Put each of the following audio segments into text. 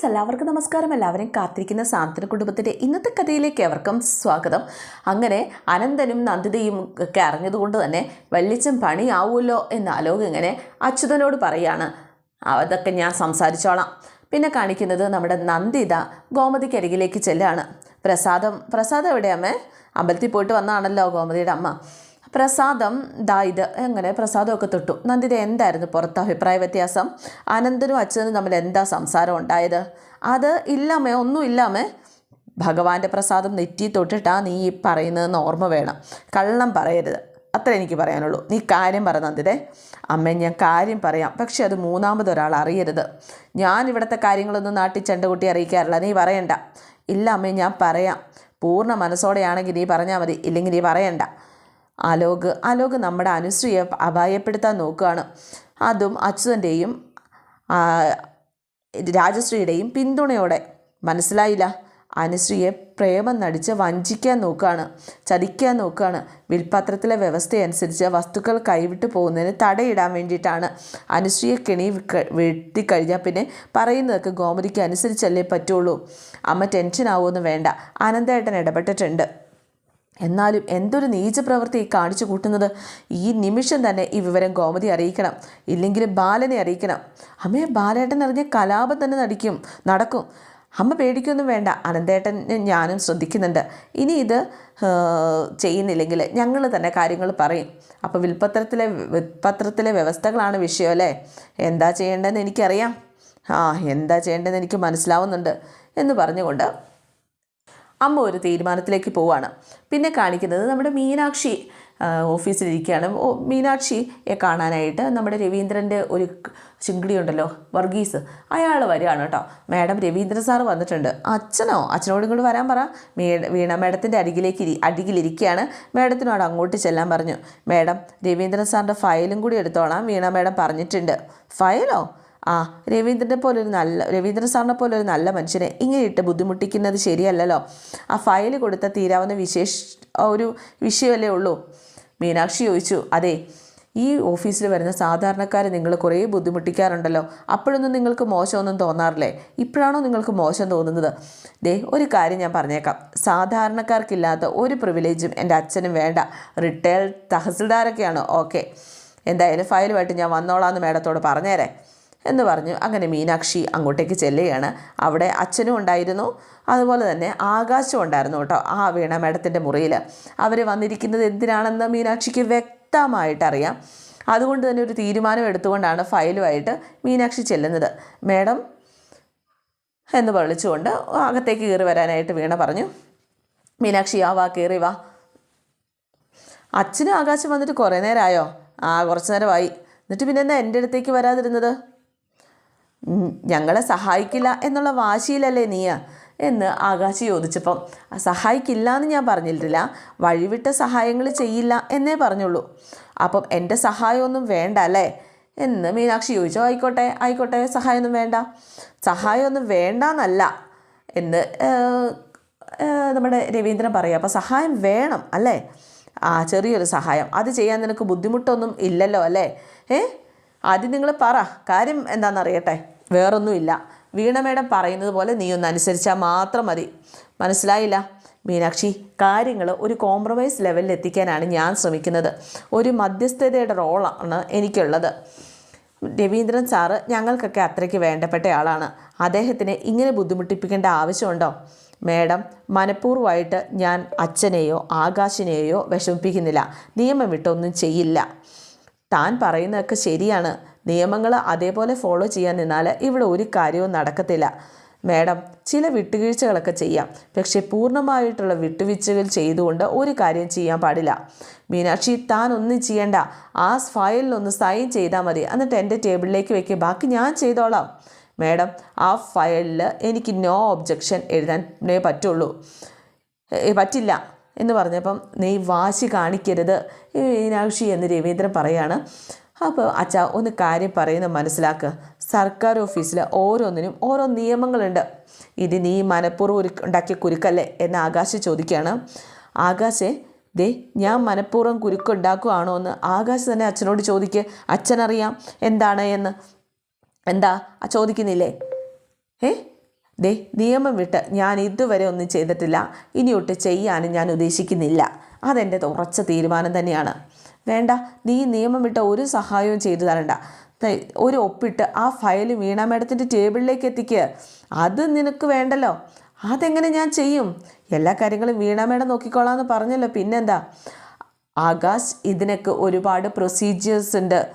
Friends എല്ലാവർക്കും നമസ്കാരം. എല്ലാവരെയും കാത്തിരിക്കുന്ന സാന്ത്വന കുടുംബത്തിന്റെ ഇന്നത്തെ കഥയിലേക്ക് അവർക്കും സ്വാഗതം. അങ്ങനെ അനന്തനും നന്ദിതയും ഒക്കെ അറിഞ്ഞതുകൊണ്ട് തന്നെ വല്യച്ചൻ പണിയാവുമല്ലോ എന്ന് ആലോകം ഇങ്ങനെ അച്യുതനോട് പറയാണ്. അതൊക്കെ ഞാൻ സംസാരിച്ചോളാം. പിന്നെ കാണിക്കുന്നത് നമ്മുടെ നന്ദിത ഗോമതിക്കരികിലേക്ക് ചെല്ലാണ്. പ്രസാദം പ്രസാദം എവിടെയാമേ അമ്പലത്തിൽ പോയിട്ട് വന്നതാണല്ലോ ഗോമതിയുടെ അമ്മ. പ്രസാദം ദായിത് അങ്ങനെ പ്രസാദമൊക്കെ തൊട്ടു. നന്ദിത എന്തായിരുന്നു പുറത്ത് അഭിപ്രായ വ്യത്യാസം? അനന്തനും അച്ഛനും തമ്മിൽ എന്താ സംസാരം ഉണ്ടായത്? അത് ഇല്ലാമേ ഒന്നും ഇല്ലാമേ. ഭഗവാന്റെ പ്രസാദം നെറ്റി തൊട്ടിട്ടാ നീ ഈ പറയുന്നതെന്ന് ഓർമ്മ വേണം. കള്ളം പറയരുത്. അത്ര എനിക്ക് പറയാനുള്ളൂ. നീ കാര്യം പറ നന്ദിതേ. അമ്മ ഞാൻ കാര്യം പറയാം. പക്ഷെ അത് മൂന്നാമതൊരാൾ അറിയരുത്. ഞാൻ ഇവിടുത്തെ കാര്യങ്ങളൊന്നും നാട്ടിൽ ചെണ്ടകുട്ടി അറിയിക്കാറില്ല. നീ പറയണ്ട. ഇല്ല അമ്മേ ഞാൻ പറയാം. പൂർണ മനസ്സോടെയാണെങ്കിൽ നീ പറഞ്ഞാൽ മതി. ഇല്ലെങ്കിൽ നീ പറയണ്ട. അലോക് അലോക് നമ്മുടെ അനുശ്രീയെ അപായപ്പെടുത്താൻ നോക്കുകയാണ്. അതും അച്യുതന്റെയും രാജശ്രീയുടെയും പിന്തുണയോടെ. മനസ്സിലായില്ല? അനുശ്രീയെ പ്രേമം നടിച്ച് വഞ്ചിക്കാൻ നോക്കുകയാണ് ചതിക്കാൻ നോക്കുകയാണ്. വിൽപത്രത്തിലെ വ്യവസ്ഥയനുസരിച്ച് വസ്തുക്കൾ കൈവിട്ട് പോകുന്നതിന് തടയിടാൻ വേണ്ടിയിട്ടാണ് അനുശ്രീയെ കെണി വെട്ടിക്കഴിഞ്ഞാൽ പിന്നെ പറയുന്നതൊക്കെ ഗോമതിക്ക് അനുസരിച്ചല്ലേ പറ്റുള്ളൂ. അമ്മ ടെൻഷൻ ആവുമെന്ന് വേണ്ട. അനന്തേട്ടൻ ഇടപെട്ടിട്ടുണ്ട്. എന്നാലും എന്തൊരു നീചപ്രവൃത്തി പ്രവൃത്തി കാണിച്ചു കൂട്ടുന്നത്? ഈ നിമിഷം തന്നെ ഈ വിവരം ഗോമതി അറിയിക്കണം. ഇല്ലെങ്കിൽ ബാലനെ അറിയിക്കണം. അമ്മയെ ബാലേട്ടൻ അറിഞ്ഞ കലാപം തന്നെ നടിക്കും നടക്കും. അമ്മ പേടിക്കൊന്നും വേണ്ട. അനന്തേട്ടൻ ഞാനും ശ്രദ്ധിക്കുന്നുണ്ട്. ഇനി ഇത് ചെയ്യുന്നില്ലെങ്കിൽ ഞങ്ങൾ തന്നെ കാര്യങ്ങൾ പറയും. അപ്പോൾ വിൽപ്പത്രത്തിലെ വിൽപ്പത്രത്തിലെ വ്യവസ്ഥകളാണ് വിഷയം അല്ലേ? എന്താ ചെയ്യേണ്ടതെന്ന് എനിക്കറിയാം. ആ എന്താ ചെയ്യേണ്ടതെന്ന് എനിക്ക് മനസ്സിലാവുന്നുണ്ട് എന്ന് പറഞ്ഞുകൊണ്ട് അമ്മ ഒരു തീരുമാനത്തിലേക്ക് പോവാണ്. പിന്നെ കാണിക്കുന്നത് നമ്മുടെ മീനാക്ഷി ഓഫീസിലിരിക്കുകയാണ്. മീനാക്ഷിയെ കാണാനായിട്ട് നമ്മുടെ രവീന്ദ്രന്റെ ഒരു ഉണ്ടല്ലോ വർഗീസ് അയാൾ വരികയാണ് കേട്ടോ. മാഡം രവീന്ദ്രൻ സാർ വന്നിട്ടുണ്ട്. അച്ഛനോ അച്ഛനോട് ഇങ്ങോട്ട് വരാൻ പറ. വീണ മാഡത്തിന്റെ അരികിലേക്ക് ഇരി അരികിലിരിക്കുകയാണ്. മാഡത്തിനോട് അങ്ങോട്ട് ചെല്ലാൻ പറഞ്ഞു. മാഡം രവീന്ദ്രൻ സാറിന്റെ ഫയലും കൂടി എടുത്തോളാം വീണ മാഡം പറഞ്ഞിട്ടുണ്ട്. ഫയലോ? ആ രവീന്ദ്രനെ പോലെ ഒരു നല്ല രവീന്ദ്രൻ സാറിനെ പോലെ ഒരു നല്ല മനുഷ്യനെ ഇങ്ങനെ ഇട്ട് ബുദ്ധിമുട്ടിക്കുന്നത് ശരിയല്ലല്ലോ. ആ ഫയൽ കൊടുത്ത തീരാവുന്ന വിശേഷ ഒരു വിഷയമല്ലേ ഉള്ളൂ. മീനാക്ഷി ചോദിച്ചു അതെ ഈ ഓഫീസിൽ വരുന്ന സാധാരണക്കാരെ നിങ്ങൾ കുറേ ബുദ്ധിമുട്ടിക്കാറുണ്ടല്ലോ. അപ്പോഴൊന്നും നിങ്ങൾക്ക് മോശമൊന്നും തോന്നാറില്ലേ? ഇപ്പോഴാണോ നിങ്ങൾക്ക് മോശം തോന്നുന്നത്? ദേ ഒരു കാര്യം ഞാൻ പറഞ്ഞേക്കാം. സാധാരണക്കാർക്കില്ലാത്ത ഒരു പ്രിവിലേജും എന്റെ അച്ഛനും വേണ്ട. റിട്ടയർഡ് തഹസിൽദാരൊക്കെയാണ്. ഓക്കെ. എന്തായാലും ഫയലുമായിട്ട് ഞാൻ വന്നോളാം വന്നോളാമെന്ന് മേഡത്തോട് പറഞ്ഞേരേ. എന്ന് പറഞ്ഞു. അങ്ങനെ മീനാക്ഷി അങ്ങോട്ടേക്ക് ചെല്ലുകയാണ്. അവിടെ അച്ഛനും ഉണ്ടായിരുന്നു. അതുപോലെ തന്നെ ആകാശം ഉണ്ടായിരുന്നു കേട്ടോ ആ വീണ മേഡത്തിന്റെ മുറിയിൽ. അവർ വന്നിരിക്കുന്നത് എന്തിനാണെന്ന് മീനാക്ഷിക്ക് വ്യക്തമായിട്ടറിയാം അതുകൊണ്ട് തന്നെ ഒരു തീരുമാനം എടുത്തുകൊണ്ടാണ് ഫയലുമായിട്ട് മീനാക്ഷി ചെല്ലുന്നത്. മേഡം എന്ന് വിളിച്ചുകൊണ്ട് അകത്തേക്ക് കയറി വരാനായിട്ട് വീണ പറഞ്ഞു. മീനാക്ഷി ആ വാ കയറി വാ. അച്ഛനും ആകാശം വന്നിട്ട് കുറേ നേരമായോ? ആ കുറച്ച് നേരമായി. എന്നിട്ട് പിന്നെ എന്താ എന്റെ അടുത്തേക്ക് വരാതിരുന്നത്? ഞങ്ങളെ സഹായിക്കില്ല എന്നുള്ള വാശിയിലല്ലേ നീയ എന്ന് ആകാശ് ചോദിച്ചപ്പം സഹായിക്കില്ല എന്ന് ഞാൻ പറഞ്ഞിട്ടില്ല വഴിവിട്ട സഹായങ്ങൾ ചെയ്യില്ല എന്നേ പറഞ്ഞുള്ളൂ. അപ്പം എന്റെ സഹായമൊന്നും വേണ്ട അല്ലേ? എന്ന് മീനാക്ഷി ചോദിച്ചോ ആയിക്കോട്ടെ ആയിക്കോട്ടെ സഹായമൊന്നും വേണ്ട. സഹായമൊന്നും വേണ്ട എന്നല്ല എന്ന് നമ്മുടെ രവീന്ദ്രൻ പറയുക അപ്പോൾ സഹായം വേണം അല്ലേ? ആ ചെറിയൊരു സഹായം. അത് ചെയ്യാൻ നിനക്ക് ബുദ്ധിമുട്ടൊന്നും ഇല്ലല്ലോ അല്ലേ? ഏ? ആദ്യം നിങ്ങൾ പറ. കാര്യം എന്താണെന്നറിയട്ടെ വേറൊന്നുമില്ല. വീണ മേഡം പറയുന്നത് പോലെ നീ ഒന്ന് അനുസരിച്ചാൽ മാത്രം മതി. മനസ്സിലായില്ല? മീനാക്ഷി കാര്യങ്ങൾ ഒരു കോംപ്രമൈസ് ലെവലിൽ എത്തിക്കാനാണ് ഞാൻ ശ്രമിക്കുന്നത്. ഒരു മധ്യസ്ഥതയുടെ റോളാണ് എനിക്കുള്ളത്. രവീന്ദ്രൻ സാറ് ഞങ്ങൾക്കൊക്കെ അത്രയ്ക്ക് വേണ്ടപ്പെട്ട ആളാണ്. അദ്ദേഹത്തിനെ ഇങ്ങനെ ബുദ്ധിമുട്ടിപ്പിക്കേണ്ട ആവശ്യമുണ്ടോ? മേഡം മനഃപൂർവമായിട്ട് ഞാൻ അച്ഛനെയോ ആകാശിനെയോ വിഷമിപ്പിക്കുന്നില്ല. നിയമം വിട്ടൊന്നും ചെയ്യില്ല. താൻ പറയുന്നതൊക്കെ ശരിയാണ്. നിയമങ്ങൾ അതേപോലെ ഫോളോ ചെയ്യാൻ നിന്നാൽ ഇവിടെ ഒരു കാര്യവും നടക്കത്തില്ല. മാഡം ചില വിട്ടുവീഴ്ചകളൊക്കെ ചെയ്യാം. പക്ഷേ പൂർണമായിട്ടുള്ള വിട്ടുവീഴ്ചകൾ ചെയ്തുകൊണ്ട് ഒരു കാര്യം ചെയ്യാൻ പാടില്ല. മീനാക്ഷി താൻ ഒന്നും ചെയ്യണ്ട. ആ ഫയലിലൊന്ന് സൈൻ ചെയ്താൽ മതി. എന്നിട്ട് എന്റെ ടേബിളിലേക്ക് വെക്കുക ബാക്കി ഞാൻ ചെയ്തോളാം. മാഡം ആ ഫയലിൽ എനിക്ക് നോ ഒബ്ജക്ഷൻ എഴുതാനേ പറ്റുള്ളൂ. പറ്റില്ല. എന്ന് പറഞ്ഞപ്പം നീ വാശി കാണിക്കരുത്. മീനാക്ഷി എന്ന് രവീന്ദ്രൻ പറയാണ്. അപ്പോൾ അച്ഛ ഒന്ന് കാര്യം പറയുന്ന മനസ്സിലാക്കുക സർക്കാർ ഓഫീസിൽ ഓരോന്നിനും ഓരോ നിയമങ്ങളുണ്ട്. ഇത് നീ മനഃപൂർവം ഒരു ഉണ്ടാക്കിയ കുരുക്കല്ലേ? എന്ന് ആകാശ് ചോദിക്കുകയാണ്. ആകാശേ ദേ ഞാൻ മനഃപൂർവം കുരുക്കുണ്ടാക്കുകയാണോ എന്ന് ആകാശ് തന്നെ അച്ഛനോട് ചോദിക്കുക അച്ഛനറിയാം. എന്താണ് എന്ന്. എന്താ? ചോദിക്കുന്നില്ലേ? ഏ? ദേ നിയമം വിട്ട് ഞാൻ ഇതുവരെ ഒന്നും ചെയ്തിട്ടില്ല. ഇനിയൊട്ട് ചെയ്യാനും ഞാൻ ഉദ്ദേശിക്കുന്നില്ല. അതെന്റെ ഉറച്ച തീരുമാനം തന്നെയാണ്. വേണ്ട നീ നിയമം വിട്ട ഒരു സഹായവും ചെയ്തു തരണ്ട. ഒരു ഒപ്പിട്ട് ആ ഫയൽ വീണ മേഡത്തിന്റെ ടേബിളിലേക്ക് എത്തിക്കുക അത് നിനക്ക് വേണ്ടല്ലോ. അതെങ്ങനെ ഞാൻ ചെയ്യും? എല്ലാ കാര്യങ്ങളും വീണ മേഡം നോക്കിക്കോളാമെന്ന് പറഞ്ഞല്ലോ. പിന്നെന്താ? ആകാശ് ഇതിനൊക്കെ ഒരുപാട് പ്രൊസീജിയേഴ്സ് ഉണ്ട്.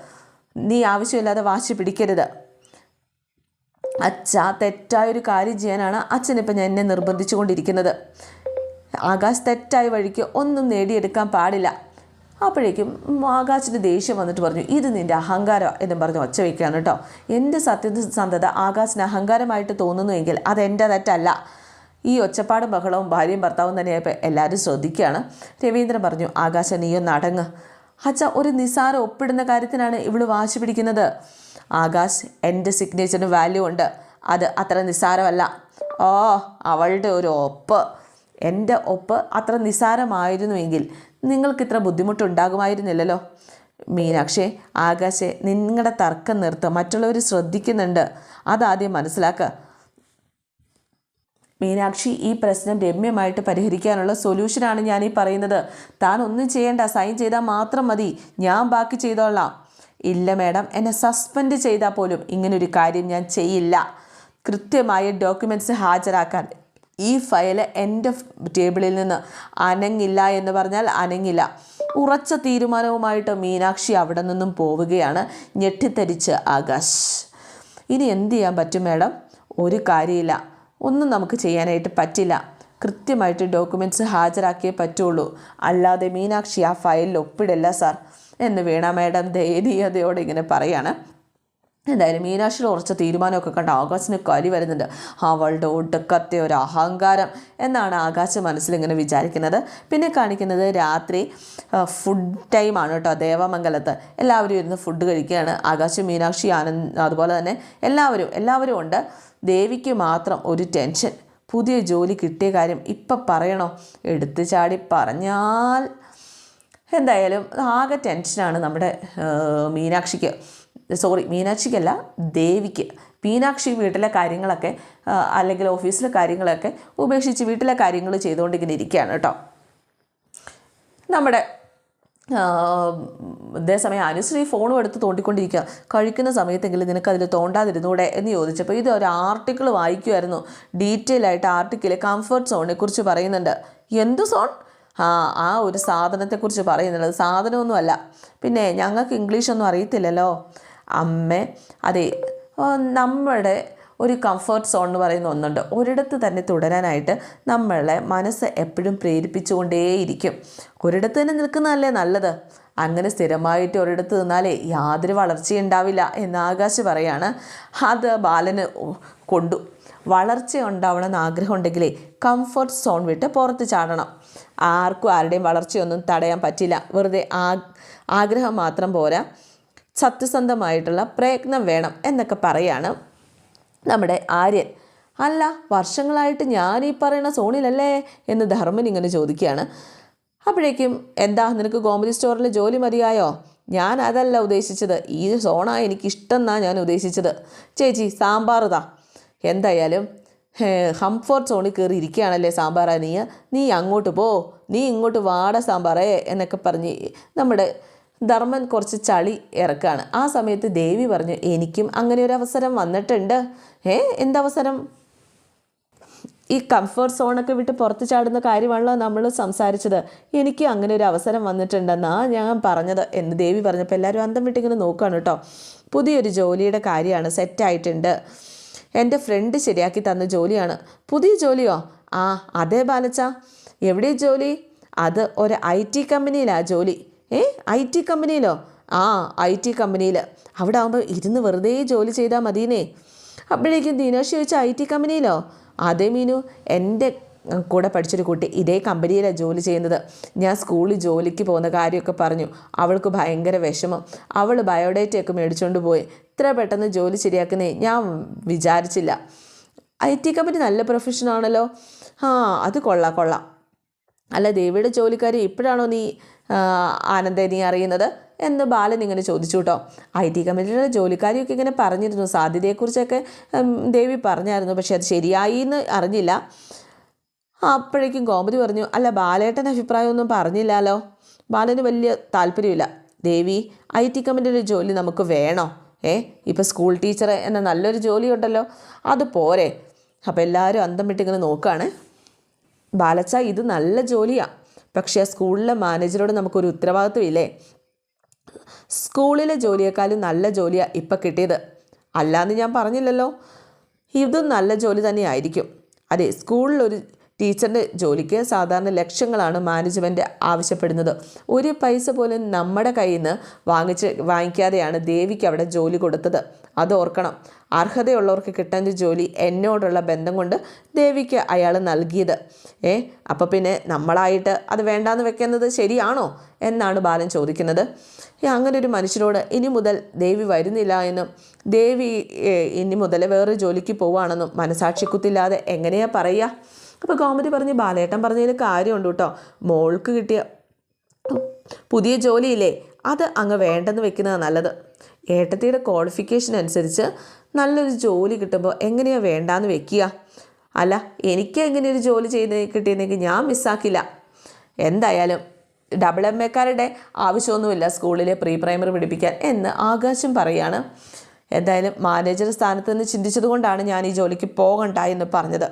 നീ ആവശ്യമില്ലാതെ വാശി പിടിക്കരുത്. അച്ഛ തെറ്റായൊരു കാര്യം ചെയ്യാനാണ് അച്ഛനിപ്പം ഞാൻ എന്നെ നിർബന്ധിച്ചുകൊണ്ടിരിക്കുന്നത്. ആകാശ് തെറ്റായ വഴിക്ക് ഒന്നും നേടിയെടുക്കാൻ പാടില്ല. അപ്പോഴേക്കും ആകാശിന്റെ ദേഷ്യം വന്നിട്ട് പറഞ്ഞു ഇത് നിന്റെ അഹങ്കാരം എന്നും പറഞ്ഞു ഒച്ച വയ്ക്കുകയാണ് കേട്ടോ. എന്റെ സത്യസന്ധത ആകാശിന് അഹങ്കാരമായിട്ട് തോന്നുന്നുവെങ്കിൽ അത് എന്റെ തെറ്റല്ല. ഈ ഒച്ചപ്പാടും ബഹളവും ഭാര്യയും ഭർത്താവും തന്നെയായപ്പോൾ എല്ലാവരും ശ്രദ്ധിക്കുകയാണ്. രവീന്ദ്രൻ പറഞ്ഞു ആകാശ നീയൊന്ന് അടങ്ങ്. അച്ഛ ഒരു നിസാരം ഒപ്പിടുന്ന കാര്യത്തിനാണ് ഇവൾ വാശി പിടിക്കുന്നത്. ആകാശ് എന്റെ സിഗ്നേച്ചറിന് വാല്യൂ ഉണ്ട്. അത് അത്ര നിസ്സാരമല്ല. ഓ അവളുടെ ഒരു ഒപ്പ്. എന്റെ ഒപ്പ് അത്ര നിസ്സാരമായിരുന്നുവെങ്കിൽ നിങ്ങൾക്ക് ഇത്ര ബുദ്ധിമുട്ടുണ്ടാകുമായിരുന്നില്ലല്ലോ. മീനാക്ഷി ആകാശെ നിങ്ങളുടെ തർക്കം നിർത്തുക മറ്റുള്ളവർ ശ്രദ്ധിക്കുന്നുണ്ട്. അതാദ്യം മനസ്സിലാക്കുക മീനാക്ഷി ഈ പ്രശ്നം രമ്യമായിട്ട് പരിഹരിക്കാനുള്ള സൊല്യൂഷനാണ് ഞാൻ ഈ പറയുന്നത്. താൻ ഒന്നും ചെയ്യേണ്ട. സൈൻ ചെയ്താൽ മാത്രം മതി. ഞാൻ ബാക്കി ചെയ്തോളാം. ഇല്ല മാഡം എന്നെ സസ്പെൻഡ് ചെയ്താൽ പോലും ഇങ്ങനൊരു കാര്യം ഞാൻ ചെയ്യില്ല. കൃത്യമായ ഡോക്യുമെന്റ്സ് ഹാജരാക്കാൻ. ഈ ഫയൽ എന്റെ ടേബിളിൽ നിന്ന് അനങ്ങില്ല എന്ന് പറഞ്ഞാൽ അനങ്ങില്ല. ഉറച്ച തീരുമാനവുമായിട്ട് മീനാക്ഷി അവിടെ നിന്നും പോവുകയാണ്. ഞെട്ടിത്തരിച്ച് ആകാശ്. ഇനി എന്ത് ചെയ്യാൻ പറ്റും മാഡം? ഒരു കാര്യമില്ല. ഒന്നും നമുക്ക് ചെയ്യാനായിട്ട് പറ്റില്ല. കൃത്യമായിട്ട് ഡോക്യുമെന്റ്സ് ഹാജരാക്കിയേ പറ്റുള്ളൂ. അല്ലാതെ മീനാക്ഷി ആ ഫയലിൽ ഒപ്പിടില്ല സാർ. എന്ന് വീണ മാഡം ദയനീയതയോടെ ഇങ്ങനെ പറയാണ്. എന്തായാലും മീനാക്ഷിയുടെ ഉറച്ച തീരുമാനമൊക്കെ കണ്ട് ആകാശിന് കരി വരുന്നുണ്ട്. അവളുടെ ഒടുക്കത്തെ ഒരു അഹങ്കാരം എന്നാണ് ആകാശ് മനസ്സിലിങ്ങനെ വിചാരിക്കുന്നത്. പിന്നെ കാണിക്കുന്നത് രാത്രി ഫുഡ് ടൈമാണ് കേട്ടോ ദേവമംഗലത്ത്. എല്ലാവരും ഇരുന്ന് ഫുഡ് കഴിക്കുകയാണ്. ആകാശ് മീനാക്ഷി ആനന്ദ് അതുപോലെ തന്നെ എല്ലാവരും എല്ലാവരും ഉണ്ട്. ദേവിക്ക് മാത്രം ഒരു ടെൻഷൻ പുതിയ ജോലി കിട്ടിയ കാര്യം ഇപ്പം പറയണോ? എടുത്തു ചാടി പറഞ്ഞാൽ എന്തായാലും ആകെ ടെൻഷനാണ് നമ്മുടെ മീനാക്ഷിക്ക്. സോറി മീനാക്ഷിക്കല്ല ദേവിക്ക്. മീനാക്ഷി വീട്ടിലെ കാര്യങ്ങളൊക്കെ അല്ലെങ്കിൽ ഓഫീസിലെ കാര്യങ്ങളൊക്കെ ഉപേക്ഷിച്ച് വീട്ടിലെ കാര്യങ്ങൾ ചെയ്തുകൊണ്ടിങ്ങനെ ഇരിക്കുകയാണ് കേട്ടോ. നമ്മുടെ അതേസമയം അനുശ്രീ ഫോണും എടുത്ത് തോണ്ടിക്കൊണ്ടിരിക്കുക. കഴിക്കുന്ന സമയത്തെങ്കിലും നിനക്ക് അതിൽ തോണ്ടാതിരുന്നൂടെ എന്ന് ചോദിച്ചപ്പോൾ ഇത് ഒരു ആർട്ടിക്കിൾ വായിക്കുമായിരുന്നു ഡീറ്റെയിൽ ആയിട്ട് ആർട്ടിക്കിൾ കംഫർട്ട് സോണിനെ കുറിച്ച് പറയുന്നുണ്ട്. എന്ത് സോൺ? ആ ആ ഒരു സാധനത്തെക്കുറിച്ച് പറയുന്നുള്ളത്. സാധനമൊന്നുമല്ല. പിന്നെ ഞങ്ങൾക്ക് ഇംഗ്ലീഷൊന്നും അറിയത്തില്ലല്ലോ. അമ്മ അതെ നമ്മുടെ ഒരു കംഫർട്ട് സോൺ എന്ന് പറയുന്ന ഒന്നുണ്ട്. ഒരിടത്ത് തന്നെ തുടരാനായിട്ട് നമ്മളെ മനസ്സ് എപ്പോഴും പ്രേരിപ്പിച്ചുകൊണ്ടേയിരിക്കും. ഒരിടത്ത് തന്നെ നിൽക്കുന്നതല്ലേ നല്ലത്. അങ്ങനെ സ്ഥിരമായിട്ട് ഒരിടത്ത് നിന്നാലേ യാതൊരു വളർച്ചയും ഉണ്ടാവില്ല എന്ന് ആകാശ് പറയാണ്. അത് ബാലന് കൊണ്ടു വളർച്ച ഉണ്ടാവണമെന്ന് ആഗ്രഹം ഉണ്ടെങ്കിലേ കംഫർട്ട് സോൺ വിട്ട് പുറത്ത് ചാടണം. ആർക്കും ആരുടെയും വളർച്ചയൊന്നും തടയാൻ പറ്റില്ല. വെറുതെ ആഗ്രഹം മാത്രം പോരാ. സത്യസന്ധമായിട്ടുള്ള പ്രയത്നം വേണം എന്നൊക്കെ പറയാണ് നമ്മുടെ ആര്യൻ. അല്ല വർഷങ്ങളായിട്ട് ഞാൻ ഈ പറയുന്ന സോണിലല്ലേ എന്ന് ധർമ്മൻ ഇങ്ങനെ ചോദിക്കുകയാണ്. അപ്പോഴേക്കും എന്താ നിനക്ക് കോമഡി സ്റ്റോറിൽ ജോലി മതിയായോ? ഞാൻ അതല്ല ഉദ്ദേശിച്ചത്. ഈ സോണാ എനിക്കിഷ്ടം എന്നാണ് ഞാൻ ഉദ്ദേശിച്ചത്. ചേച്ചി സാമ്പാർ താ. എന്തായാലും കംഫോർട്ട് സോണിൽ കയറി ഇരിക്കുകയാണല്ലേ സാമ്പാറാ നീ? നീ അങ്ങോട്ട് പോ. നീ ഇങ്ങോട്ട് വാട സാമ്പാറേ എന്നൊക്കെ പറഞ്ഞ് നമ്മുടെ ധർമ്മൻ കുറച്ച് ചളി ഇറക്കാണ്. ആ സമയത്ത് ദേവി പറഞ്ഞു എനിക്കും അങ്ങനെ ഒരു അവസരം വന്നിട്ടുണ്ട്. ഏ എന്തവസരം? ഈ കംഫർട്ട് സോണൊക്കെ വിട്ട് പുറത്ത് ചാടുന്ന കാര്യമാണല്ലോ നമ്മൾ സംസാരിച്ചത്. എനിക്ക് അങ്ങനെ ഒരു അവസരം വന്നിട്ടുണ്ടെന്നാ ഞാൻ പറഞ്ഞത് എന്ന് ദേവി പറഞ്ഞപ്പോൾ എല്ലാവരും അന്തം വിട്ടിങ്ങനെ നോക്കുകയാണ് കേട്ടോ. പുതിയൊരു ജോലിയുടെ കാര്യമാണ് സെറ്റായിട്ടുണ്ട് എന്റെ ഫ്രണ്ട് ശരിയാക്കി തന്ന ജോലിയാണ്. പുതിയ ജോലിയോ? ആ അതേ ബാലച്ച. എവിടെ ജോലി? അത് ഒരു ഐ ടി കമ്പനിയിലാണ് ജോലി. ഏ ഐ ടി കമ്പനിയിലോ? ആ ഐ ടി കമ്പനിയിൽ അവിടെ ആകുമ്പോൾ ഇരുന്ന് വെറുതെ ജോലി ചെയ്താൽ മതിയെന്നേ. അപ്പോഴേക്കും ദിനേശ് ചോദിച്ച ഐ ടി കമ്പനിയിലോ? അതേ മീനു എന്റെ കൂടെ പഠിച്ചൊരു കുട്ടി ഇതേ കമ്പനിയിലാണ് ജോലി ചെയ്യുന്നത്. ഞാൻ സ്കൂളിൽ ജോലിക്ക് പോകുന്ന കാര്യമൊക്കെ പറഞ്ഞു. അവൾക്ക് ഭയങ്കര വിഷമം. അവൾ ബയോഡേറ്റയൊക്കെ മേടിച്ചുകൊണ്ട് പോയി. ഇത്ര പെട്ടെന്ന് ജോലി ശരിയാക്കുന്നേ ഞാൻ വിചാരിച്ചില്ല. ഐ ടി കമ്പനി നല്ല പ്രൊഫഷനാണല്ലോ ആ അത് കൊള്ളാം കൊള്ളാം. അല്ല ദേവിയുടെ ജോലിക്കാരി ഇപ്പോഴാണോ നീ ആനന്ദ നീ അറിയുന്നത്? എന്ന് ബാലൻ ഇങ്ങനെ ചോദിച്ചു കേട്ടോ. ഐ ടി കമ്പനിയുടെ ജോലിക്കാരിയൊക്കെ ഇങ്ങനെ പറഞ്ഞിരുന്നു. സാധ്യതയെക്കുറിച്ചൊക്കെ ദേവി പറഞ്ഞായിരുന്നു. പക്ഷെ അത് ശരിയായി എന്ന് അറിഞ്ഞില്ല. അപ്പോഴേക്കും ഗോമതി പറഞ്ഞു അല്ല ബാലേട്ടൻ അഭിപ്രായമൊന്നും പറഞ്ഞില്ലല്ലോ ബാലന് വലിയ താല്പര്യമില്ല. ദേവി ഐ ടി കമ്പനിയുടെ ജോലി നമുക്ക് വേണോ? ഏ ഇപ്പോൾ സ്കൂൾ ടീച്ചർ എന്ന നല്ലൊരു ജോലിയുണ്ടല്ലോ. അത് പോരെ. അപ്പോൾ എല്ലാവരും അന്തം വിട്ടിങ്ങനെ നോക്കുകയാണ് ബാലച്ച ഇത് നല്ല ജോലിയാണ് പക്ഷേ ആ സ്കൂളിലെ മാനേജറോട് നമുക്കൊരു ഉത്തരവാദിത്വമില്ലേ? സ്കൂളിലെ ജോലിയേക്കാളും നല്ല ജോലിയാണ് ഇപ്പം കിട്ടിയത്. അല്ലാന്ന് ഞാൻ പറഞ്ഞില്ലല്ലോ. ഇതും നല്ല ജോലി തന്നെയായിരിക്കും. അതെ സ്കൂളിലൊരു ടീച്ചറിന്റെ ജോലിക്ക് സാധാരണ ലക്ഷങ്ങളാണ് മാനേജ്മെന്റ് ആവശ്യപ്പെടുന്നത്. ഒരു പൈസ പോലും നമ്മുടെ കയ്യിൽ നിന്ന് വാങ്ങിച്ച് വാങ്ങിക്കാതെയാണ് ദേവിക്ക് അവിടെ ജോലി കൊടുത്തത്. അത് ഓർക്കണം. അർഹതയുള്ളവർക്ക് കിട്ടേണ്ട ജോലി എന്നോടുള്ള ബന്ധം കൊണ്ട് ദേവിക്ക് അയാൾ നൽകിയത്. ഏ അപ്പോൾ പിന്നെ നമ്മളായിട്ട് അത് വേണ്ടാന്ന് വെക്കുന്നത് ശരിയാണോ എന്നാണ് ബാലൻ ചോദിക്കുന്നത്. അങ്ങനെ ഒരു മനുഷ്യനോട് ഇനി മുതൽ ദേവി വരുന്നില്ല എന്നും ദേവി ഇനി മുതൽ വേറെ ജോലിക്ക് പോവുകയാണെന്നും മനസാക്ഷിക്കുത്തില്ലാതെ എങ്ങനെയാ പറയുക? അപ്പോൾ ഗോമതി പറഞ്ഞ് ബാലേട്ടൻ പറഞ്ഞതിൽ കാര്യമുണ്ട് കേട്ടോ. മോൾക്ക് കിട്ടിയ പുതിയ ജോലിയില്ലേ അത് അങ്ങ് വേണ്ടെന്ന് വെക്കുന്നതാണ് നല്ലത്. ഏട്ടത്തിയുടെ ക്വാളിഫിക്കേഷൻ അനുസരിച്ച് നല്ലൊരു ജോലി കിട്ടുമ്പോൾ എങ്ങനെയാണ് വേണ്ടാന്ന് വെക്കുക? അല്ല എനിക്ക് എങ്ങനെ ഒരു ജോലി ചെയ്ത് കിട്ടിയെന്നെങ്കിൽ ഞാൻ മിസ്സാക്കില്ല എന്തായാലും ഡബിൾ എം എക്കാരുടെ ആവശ്യമൊന്നുമില്ല സ്കൂളിലെ പ്രീ പ്രൈമറി പഠിപ്പിക്കാൻ എന്ന് ആകാശം പറയാണ്. എന്തായാലും മാനേജർ സ്ഥാനത്ത് നിന്ന് ചിന്തിച്ചതുകൊണ്ടാണ് ഞാൻ ഈ ജോലിക്ക് പോകണ്ട എന്ന് പറഞ്ഞത്.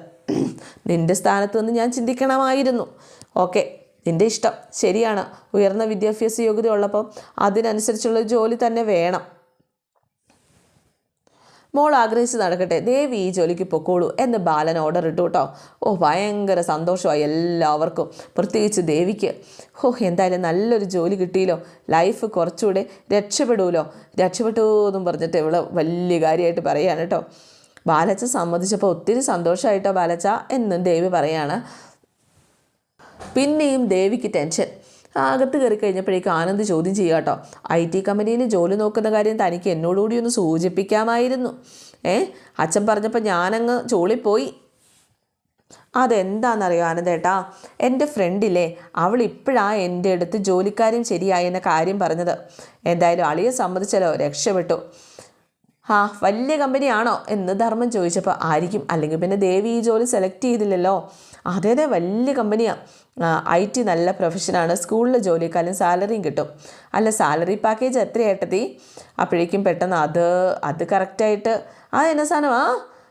നിന്റെ സ്ഥാനത്ത് നിന്ന് ഞാൻ ചിന്തിക്കണമായിരുന്നു. ഓക്കെ നിന്റെ ഇഷ്ടം. ശരിയാണ്. ഉയർന്ന വിദ്യാഭ്യാസ യോഗ്യത ഉള്ളപ്പം അതിനനുസരിച്ചുള്ള ജോലി തന്നെ വേണം. മോൾ ആഗ്രഹിച്ച് നടക്കട്ടെ. ദേവി ഈ ജോലിക്ക് പൊക്കോളൂ എന്ന് ബാലൻ ഓർഡർ ഇട്ടു കേട്ടോ. ഓ ഭയങ്കര സന്തോഷമായി എല്ലാവർക്കും. പ്രത്യേകിച്ച് ദേവിക്ക്. ഓ എന്തായാലും നല്ലൊരു ജോലി കിട്ടിയല്ലോ. ലൈഫ് കുറച്ചുകൂടെ രക്ഷപ്പെടൂലോ? രക്ഷപ്പെട്ടു എന്നും പറഞ്ഞിട്ട് ഇവിടെ വലിയ കാര്യമായിട്ട് പറയാണ് കേട്ടോ. ബാലച്ച സമ്മതിച്ചപ്പോൾ ഒത്തിരി സന്തോഷമായിട്ടോ ബാലച്ച എന്നും ദേവി പറയാണ്. പിന്നെയും ദേവിക്ക് ടെൻഷൻ അകത്ത് കയറി കഴിഞ്ഞപ്പോഴേക്കും ആനന്ദ് ചോദ്യം ചെയ്യുക കേട്ടോ. ഐ ടി കമ്പനിയിൽ ജോലി നോക്കുന്ന കാര്യം തനിക്ക് എന്നോടുകൂടി ഒന്ന് സൂചിപ്പിക്കാമായിരുന്നു. ഏ? അച്ഛൻ പറഞ്ഞപ്പോൾ ഞാനങ്ങ് ചോളിപ്പോയി. അതെന്താണെന്നറിയോ ആനന്ദേട്ടാ എന്റെ ഫ്രണ്ടില്ലേ അവൾ ഇപ്പോഴാണ് എന്റെ അടുത്ത് ജോലിക്കാരും ശരിയായി എന്ന കാര്യം പറഞ്ഞത്. എന്തായാലും അളിയെ സമ്മതിച്ചല്ലോ. രക്ഷപ്പെട്ടു. ആ വലിയ കമ്പനിയാണോ എന്ന് ധർമ്മം ചോദിച്ചപ്പോൾ ആയിരിക്കും. അല്ലെങ്കിൽ പിന്നെ ദേവി ഈ ജോലി സെലക്ട് ചെയ്തില്ലല്ലോ. അതെ അതെ വലിയ കമ്പനിയാണ് ഐ ടി നല്ല പ്രൊഫഷനാണ് സ്കൂളിലെ ജോലിക്കാലും സാലറിയും കിട്ടും. അല്ല സാലറി പാക്കേജ് എത്ര ഏട്ടത്തി? അപ്പോഴേക്കും പെട്ടെന്ന് അത് അത് കറക്റ്റായിട്ട് ആ എന്ന സാധനമാ?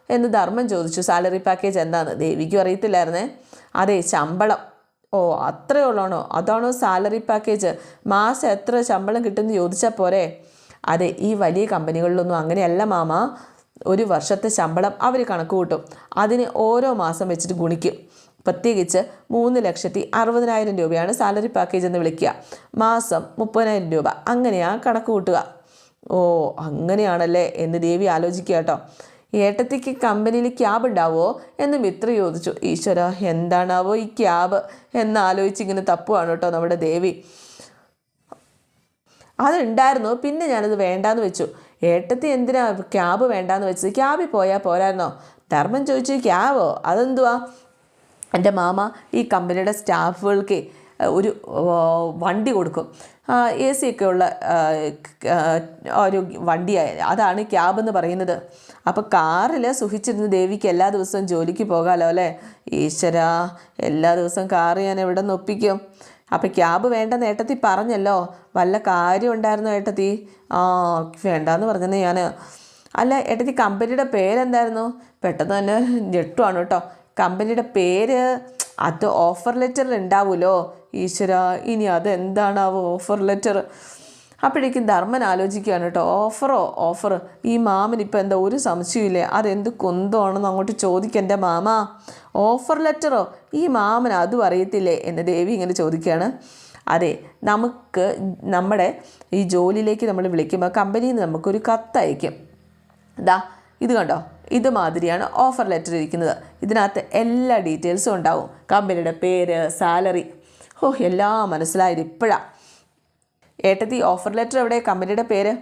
എന്ന് ധർമ്മം ചോദിച്ചു. സാലറി പാക്കേജ് എന്താന്ന്? ദേവിക്കും അറിയത്തില്ലായിരുന്നേ. അതെ ശമ്പളം. ഓ അത്രയുള്ളണോ അതാണോ സാലറി പാക്കേജ് മാസം എത്ര ശമ്പളം കിട്ടുമെന്ന് ചോദിച്ചാൽ പോരെ. അതെ ഈ വലിയ കമ്പനികളിലൊന്നും അങ്ങനെയല്ല മാമ. ഒരു വർഷത്തെ ശമ്പളം അവർ കണക്ക് കൂട്ടും. അതിന് ഓരോ മാസം വെച്ചിട്ട് ഗുണിക്കും. പ്രത്യേകിച്ച് മൂന്ന് ലക്ഷത്തി അറുപതിനായിരം രൂപയാണ് സാലറി പാക്കേജ് എന്ന് വിളിക്കുക. മാസം മുപ്പതിനായിരം രൂപ. അങ്ങനെയാണ് കണക്ക് കൂട്ടുക. ഓ അങ്ങനെയാണല്ലേ എന്ന് ദേവി ആലോചിക്കുക കേട്ടോ. ഏട്ടത്തിക്ക് കമ്പനിയിൽ ക്യാബ് ഉണ്ടാവോ എന്ന് മിത്ര ചോദിച്ചു. ഈശ്വര എന്താണാവോ ഈ ക്യാബ്? എന്ന് ആലോചിച്ച് ഇങ്ങനെ തപ്പുവാണ് കേട്ടോ നമ്മുടെ ദേവി. അതുണ്ടായിരുന്നു. പിന്നെ ഞാനത് വേണ്ടാന്ന് വെച്ചു. ഏട്ടത്തി എന്തിനാ ക്യാബ് വേണ്ടാന്ന് വെച്ചത്? ക്യാബിൽ പോയാൽ പോരായിരുന്നോ? ധർമ്മൻ ചോദിച്ചു ക്യാബോ? അതെന്തുവാ? എന്റെ മാമ ഈ കമ്പനിയുടെ സ്റ്റാഫുകൾക്ക് ഒരു വണ്ടി കൊടുക്കും. എ സി ഒക്കെ ഉള്ള ഒരു വണ്ടി അതാണ് ക്യാബ് എന്ന് പറയുന്നത്. അപ്പോൾ കാറിൽ സുഖിച്ചിരുന്ന് ദേവിക്ക് എല്ലാ ദിവസവും ജോലിക്ക് പോകാമല്ലോ അല്ലേ? ഈശ്വര എല്ലാ ദിവസവും കാറ് ഞാൻ എവിടെ നിന്ന് ഒപ്പിക്കും? അപ്പം ക്യാബ് വേണ്ടെന്ന് ഏട്ടത്തി പറഞ്ഞല്ലോ. വല്ല കാര്യം ഉണ്ടായിരുന്നു ഏട്ടത്തി? ആ വേണ്ടാന്ന് പറഞ്ഞത് ഞാൻ അല്ല ഏട്ടത്തി കമ്പനിയുടെ പേരെന്തായിരുന്നു? പെട്ടെന്ന് തന്നെ ഞെട്ടുവാണ് കേട്ടോ. കമ്പനിയുടെ പേര് അത് ഓഫർ ലെറ്ററിൽ ഉണ്ടാവുമല്ലോ ഈശ്വര ഇനി അതെന്താണ് ആ ഓഫർ ലെറ്റർ അപ്പോഴേക്കും ധർമ്മൻ ആലോചിക്കുകയാണ് കേട്ടോ ഓഫറോ ഓഫർ ഈ മാമന് ഇപ്പം എന്താ ഒരു സംശയമില്ലേ അതെന്ത് കൊന്തമാണെന്ന് അങ്ങോട്ട് ചോദിക്കെന്റെ മാമ. ഓഫർ ലെറ്ററോ? ഈ മാമൻ അതും അറിയത്തില്ലേ? എന്ന് ദേവി ഇങ്ങനെ ചോദിക്കുകയാണ്. അതെ നമുക്ക് നമ്മുടെ ഈ ജോലിയിലേക്ക് നമ്മൾ വിളിക്കുമ്പോൾ കമ്പനിയിൽ നിന്ന് നമുക്കൊരു കത്തയക്കും ദാ ഇത് കണ്ടോ? ഇതുമാതിരിയാണ് ഓഫർ ലെറ്റർ ഇരിക്കുന്നത്. ഇതിനകത്ത് എല്ലാ ഡീറ്റെയിൽസും ഉണ്ടാവും. കമ്പനിയുടെ പേര് സാലറി. ഓ എല്ലാം മനസ്സിലായത് ഇപ്പോഴാണ് ഏട്ടത്തി ഓഫർ ലെറ്റർ എവിടെ? കമ്പനിയുടെ പേര്?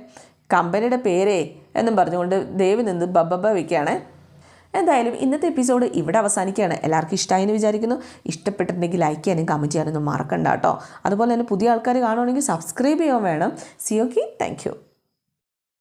കമ്പനിയുടെ പേരേ എന്നും പറഞ്ഞുകൊണ്ട് ദേവി നിന്ന് ബബ്ബബ വയ്ക്കുകയാണ് എന്തായാലും ഇന്നത്തെ എപ്പിസോഡ് ഇവിടെ അവസാനിക്കുകയാണ്. എല്ലാവർക്കും ഇഷ്ടമായി എന്ന് വിചാരിക്കുന്നു. ഇഷ്ടപ്പെട്ടിട്ടുണ്ടെങ്കിൽ ലൈക്ക് ചെയ്യാനും കമന്റ് ചെയ്യാനൊന്നും മറക്കണ്ട കേട്ടോ. അതുപോലെ തന്നെ പുതിയ ആൾക്കാർ കാണുവാണെങ്കിൽ സബ്സ്ക്രൈബ് ചെയ്യാൻ വേണം. C okay thank